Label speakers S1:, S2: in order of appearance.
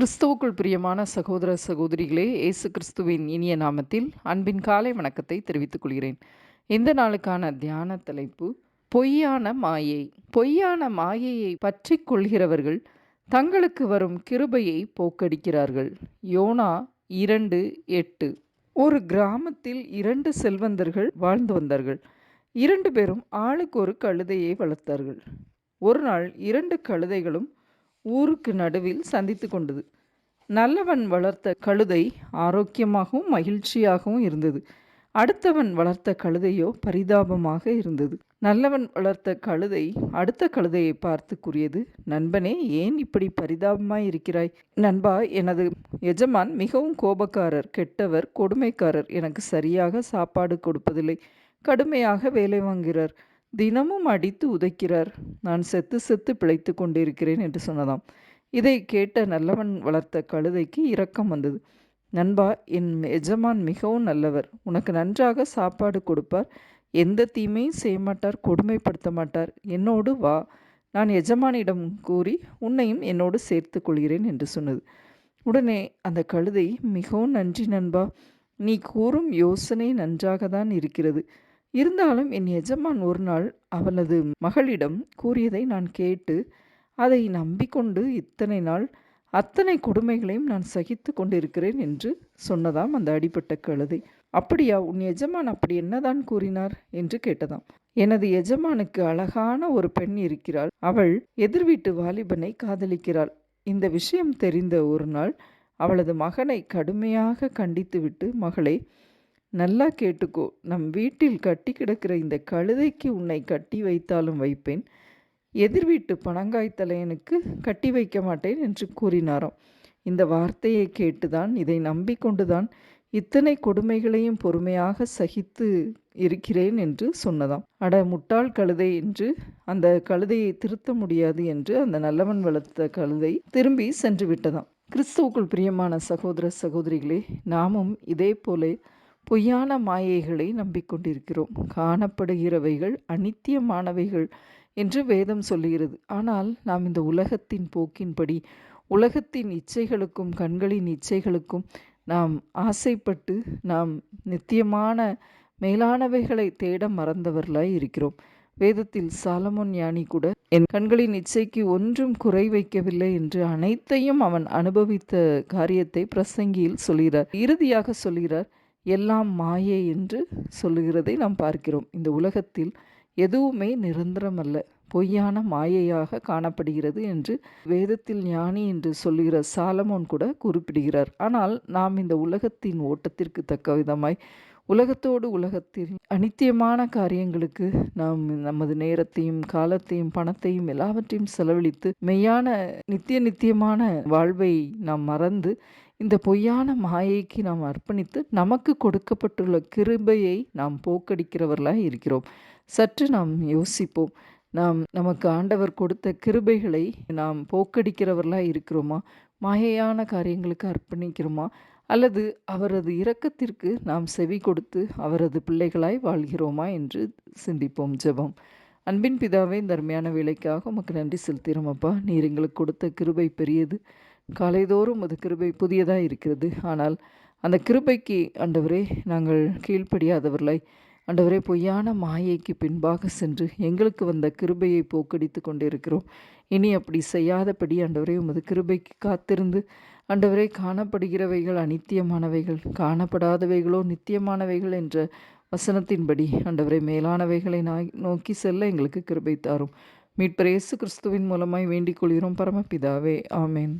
S1: கிறிஸ்துவுக்குள் பிரியமான சகோதர சகோதரிகளே இயேசு கிறிஸ்துவின் இனிய நாமத்தில் அன்பின் காலை வணக்கத்தை தெரிவித்துக் கொள்கிறேன். இந்த நாளுக்கான தியான தலைப்பு பொய்யான மாயை. பொய்யான மாயையை பற்றி கொள்கிறவர்கள் தங்களுக்கு வரும் கிருபையை போக்கடிக்கிறார்கள். யோனா இரண்டு எட்டு. ஒரு கிராமத்தில் இரண்டு செல்வந்தர்கள் வாழ்ந்து வந்தார்கள். இரண்டு பேரும் ஆளுக்கு ஒரு கழுதையை வளர்த்தார்கள். ஒரு நாள் இரண்டு கழுதைகளும் ஊருக்கு நடுவில் சந்தித்து கொண்டது. நல்லவன் வளர்த்த கழுதை ஆரோக்கியமாகவும் மகிழ்ச்சியாகவும் இருந்தது. அடுத்தவன் வளர்த்த கழுதையோ பரிதாபமாக இருந்தது. நல்லவன் வளர்த்த கழுதை அடுத்த கழுதையை பார்த்து கூறியது நண்பனே ஏன் இப்படி பரிதாபமாய் இருக்கிறாய்? நண்பா எனது எஜமான் மிகவும் கோபக்காரர் கெட்டவர் கொடுமைக்காரர். எனக்கு சரியாக சாப்பாடு கொடுப்பதில்லை. கடுமையாக வேலை வாங்குகிறார். தினமும் அடித்து உதைக்கிறார். நான் செத்து செத்து பிழைத்து கொண்டிருக்கிறேன் என்று சொன்னதாம். இதை கேட்ட நல்லவன் வளர்த்த கழுதைக்கு இரக்கம் வந்தது. நண்பா என் எஜமான் மிகவும் நல்லவர். உனக்கு நன்றாக சாப்பாடு கொடுப்பார். எந்த தீமையும் செய்ய மாட்டார் கொடுமைப்படுத்த மாட்டார். என்னோடு வா. நான் எஜமானிடம் கூறி உன்னையும் என்னோடு சேர்த்து கொள்கிறேன் என்று சொன்னது. உடனே அந்த கழுதை மிகவும் நன்றி நண்பா. நீ கூறும் யோசனை நன்றாக தான் இருக்கிறது. இருந்தாலும் என் எஜமான் ஒரு நாள் அவளது மகளிடம் கூறியதை நான் கேட்டு அதை நம்பிக்கொண்டு இத்தனை நாள் அத்தனை கொடுமைகளையும் நான் சகித்து கொண்டிருக்கிறேன் என்று சொன்னதாம் அந்த அடிப்பட்ட கழுதை. அப்படியா உன் எஜமான் அப்படி என்னதான் கூறினார்? என்று கேட்டதாம். எனது எஜமானுக்கு அழகான ஒரு பெண் இருக்கிறாள். அவள் எதிர்வீட்டு வாலிபனை காதலிக்கிறாள். இந்த விஷயம் தெரிந்த ஒரு நாள் அவளது மகனை கடுமையாக கண்டித்துவிட்டு மகளை நல்லா கேட்டுக்கோ. நம் வீட்டில் கட்டி கிடக்கிற இந்த கழுதைக்கு உன்னை கட்டி வைத்தாலும் வைப்பேன். எதிர் வீட்டு பணங்காய் தலையனுக்கு கட்டி வைக்க மாட்டேன் என்று கூறினாராம். இந்த வார்த்தையை கேட்டுதான் இதை நம்பிக்கொண்டுதான் இத்தனை கொடுமைகளையும் பொறுமையாக சகித்து இருக்கிறேன் என்று சொன்னதாம். அட முட்டாள் கழுதை என்று அந்த கழுதையை திருத்த முடியாது என்று அந்த நல்லவன் வளர்த்த கழுதை திரும்பி சென்று விட்டதாம். கிறிஸ்துவுக்குள் பிரியமான சகோதர சகோதரிகளே நாமும் இதே போல பொய்யான மாயைகளை நம்பிக்கொண்டிருக்கிறோம். காணப்படுகிறவைகள் அனித்தியமானவைகள். என்று வேதம் சொல்லுகிறது. ஆனால் நாம் இந்த உலகத்தின் போக்கின்படி உலகத்தின் இச்சைகளுக்கும் கண்களின் இச்சைகளுக்கும் நாம் ஆசைப்பட்டு நாம் நித்தியமான மேலானவைகளை தேட மறந்தவர்களாய் இருக்கிறோம். வேதத்தில் சாலமோன் ஞானி கூட என் கண்களின் இச்சைக்கு ஒன்றும் குறை வைக்கவில்லை என்று அனைத்தையும் அவன் அனுபவித்த காரியத்தை பிரசங்கியில் சொல்கிறார். இறுதியாக சொல்கிறார் எல்லாம் மாயே என்று சொல்லுகிறதை நாம் பார்க்கிறோம். இந்த உலகத்தில் எதுவுமே நிரந்தரமல்ல. பொய்யான மாயையாக காணப்படுகிறது என்று வேதத்தில் ஞானி என்று சொல்லுகிற சாலமோன் கூட குறிப்பிடுகிறார். ஆனால் நாம் இந்த உலகத்தின் ஓட்டத்திற்கு தக்க விதமாய் உலகத்தோடு உலகத்தில் அனித்தியமான காரியங்களுக்கு நாம் நமது நேரத்தையும் காலத்தையும் பணத்தையும் எல்லாவற்றையும் செலவழித்து மெய்யான நித்திய நித்தியமான வாழ்வை நாம் மறந்து இந்த பொய்யான மாயைக்கு நாம் அர்ப்பணித்து நமக்கு கொடுக்கப்பட்டுள்ள கிருபையை நாம் போக்கடிக்கிறவர்களாக இருக்கிறோம். சற்று நாம் யோசிப்போம். நாம் நமக்கு ஆண்டவர் கொடுத்த கிருபைகளை நாம் போக்கடிக்கிறவர்களாக இருக்கிறோமா? மாயையான காரியங்களுக்கு அர்ப்பணிக்கிறோமா? அல்லது அவரது இரக்கத்திற்கு நாம் செவி கொடுத்து அவரது பிள்ளைகளாய் வாழ்கிறோமா என்று சிந்திப்போம் ஜெபம். அன்பின் பிதாவே இந்த அருமையான வேலைக்காக உமக்கு நன்றி செலுத்திறோம் அப்பா. நீர் எங்களுக்கு கொடுத்த கிருபை பெரியது. காலைதோறும் அது கிருபை புதியதாக இருக்கிறது. ஆனால் அந்த கிருபைக்கு ஆண்டவரே நாங்கள் கீழ்ப்படியாதவர்களாய் ஆண்டவரே பொய்யான மாயைக்கு பின்பாக சென்று எங்களுக்கு வந்த கிருபையை போக்கடித்து கொண்டிருக்கிறோம். இனி அப்படி செய்யாதபடி ஆண்டவரே உமது கிருபைக்கு காத்திருந்து ஆண்டவரே காணப்படுகிறவைகள் அனித்தியமானவைகள் காணப்படாதவைகளோ நித்தியமானவைகள் என்ற வசனத்தின்படி ஆண்டவரை மேலானவைகளை நோக்கி செல்ல எங்களுக்கு கிருபை தாரும். மீட்பரேசு இயேசு கிறிஸ்துவின் மூலமாய் வேண்டிக் கொள்கிறோம். பரமபிதாவே ஆமேன்.